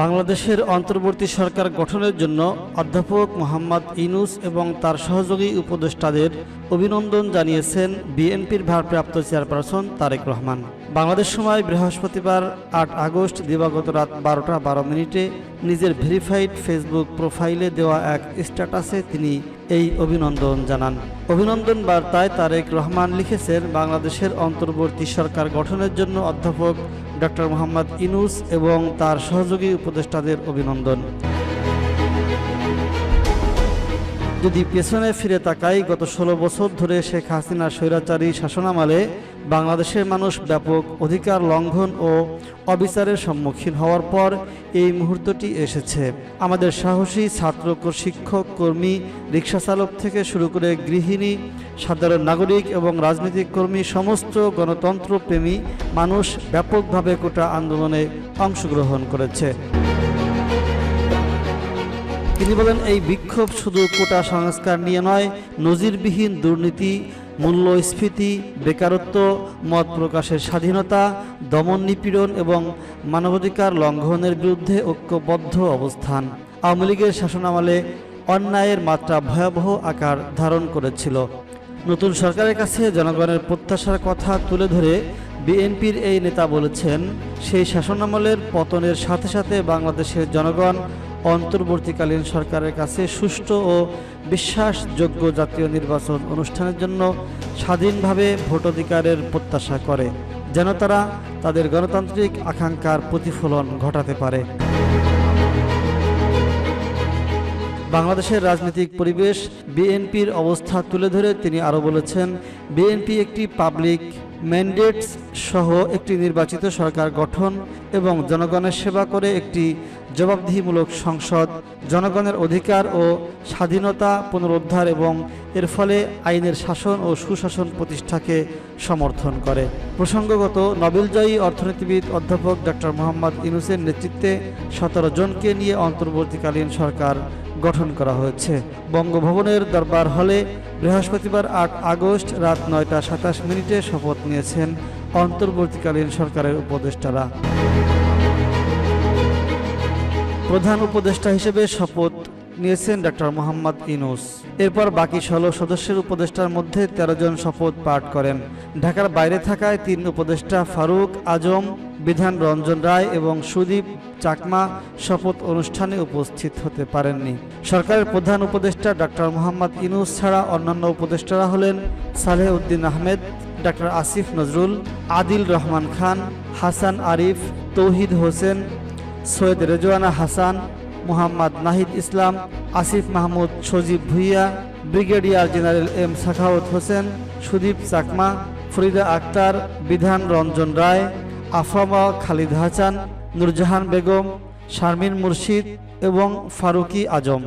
বাংলাদেশের অন্তর্বর্তী সরকার গঠনের জন্য অধ্যাপক মোহাম্মদ ইনুস এবং তার সহযোগী উপদেষ্টাদের অভিনন্দন জানিয়েছেন বিএনপির ভারপ্রাপ্ত চেয়ারপারসন তারেক রহমান। বাংলাদেশ সময় বৃহস্পতিবার আট আগস্ট দিবাগত রাত বারোটা বারো মিনিটে নিজের ভেরিফাইড ফেসবুক প্রোফাইলে দেওয়া এক স্ট্যাটাসে তিনি এই অভিনন্দন জানান। অভিনন্দন বার্তায় তারেক রহমান লিখেছেন, বাংলাদেশের অন্তর্বর্তী সরকার গঠনের জন্য অধ্যাপক ডক্টর মোহাম্মদ ইনুস এবং তার সহযোগী উপদেষ্টাদের অভিনন্দন। যদি পেছনে ফিরে তাকাই, গত ষোলো বছর ধরে শেখ হাসিনার স্বৈরাচারী শাসনামালে বাংলাদেশের মানুষ ব্যাপক অধিকার লঙ্ঘন ও অবিচারের সম্মুখীন হওয়ার পর এই মুহূর্তটি এসেছে। আমাদের সাহসী ছাত্র শিক্ষক, কর্মী রিক্সা চালক থেকে শুরু করে গৃহিণী, সাধারণ নাগরিক এবং রাজনৈতিক কর্মী, সমস্ত গণতন্ত্রপ্রেমী মানুষ ব্যাপকভাবে কোটা আন্দোলনে অংশগ্রহণ করেছে। তিনি বলেন, এই বিক্ষোভ শুধু কোটা সংস্কার নিয়ে নয়, নজিরবিহীন দুর্নীতি, মূল্যস্ফীতি, বেকারত্ব, মত প্রকাশের স্বাধীনতা, দমন নিপীড়ন এবং মানবাধিকার লঙ্ঘনের বিরুদ্ধে ঐক্যবদ্ধ অবস্থান। আওয়ামী লীগের শাসনামলে অন্যায়ের মাত্রা ভয়াবহ আকার ধারণ করেছিল। নতুন সরকারের কাছে জনগণের প্রত্যাশার কথা তুলে ধরে বিএনপির এই নেতা বলেছেন, সেই শাসনামলের পতনের সাথে সাথে বাংলাদেশের জনগণ অন্তর্বর্তীকালীন সরকারের কাছে সুষ্ঠু ও বিশ্বাসযোগ্য জাতীয় নির্বাচন অনুষ্ঠানের জন্য স্বাধীনভাবে ভোটাধিকারের প্রত্যাশা করে, যেন তারা তাদের গণতান্ত্রিক আকাঙ্ক্ষার প্রতিফলন ঘটাতে পারে। বাংলাদেশের রাজনৈতিক পরিবেশ, বিএনপির অবস্থা তুলে ধরে তিনি আরও বলেছেন, বিএনপি একটি পাবলিক ম্যান্ডেটস সহ একটি নির্বাচিত সরকার গঠন এবং জনগণের সেবা করে একটি জবাবদিহিমূলক সংসদ, জনগণের অধিকার ও স্বাধীনতা পুনরুদ্ধার এবং এর ফলে আইনের শাসন ও সুশাসন প্রতিষ্ঠাকে সমর্থন করে। প্রসঙ্গগত, নোবেলজয়ী অর্থনীতিবিদ অধ্যাপক ডক্টর মোহাম্মদ ইনুসের নেতৃত্বে সতেরো জনকে নিয়ে অন্তর্বর্তীকালীন সরকার গঠন করা হয়েছে। বঙ্গভবনের দরবার হলে বৃহস্পতিবার আট আগস্ট রাত নয়টা সাতাশ মিনিটে শপথ নিয়েছেন অন্তর্বর্তীকালীন সরকারের উপদেষ্টারা। প্রধান উপদেষ্টা হিসেবে শপথ নিয়েছেন ডক্টর মোহাম্মদ ইনুস এরপর বাকি ষোলো সদস্যের উপদেষ্টার মধ্যে তেরো জন শপথ পাঠ করেন। ঢাকার বাইরে থাকায় তিন উপদেষ্টা ফারুক আজম, বিধান রঞ্জন রায় এবং সুদীপ চাকমা শপথ অনুষ্ঠানে উপস্থিত হতে পারেননি। সরকারের প্রধান উপদেষ্টা ডক্টর মোহাম্মদ ইনুস ছাড়া অন্যান্য উপদেষ্টারা হলেন Saleh Uddin Ahmed doctor Asif Nazrul, Adil Rahman Khan, Hasan Arif, Touhid Hossain, Syeda Rizwana Hasan, Mohammad Nahid Islam, Asif Mahmud, Sajib Bhuiyan, brigadier general M Sakhawat Hossain, Sudip Chakma Farida Akhter, Bidhan Ranjan Roy, আফামা Khalid Hasan, Nurjahan Begum, Sharmin মুর্শিদ এবং ফারুকি আজম।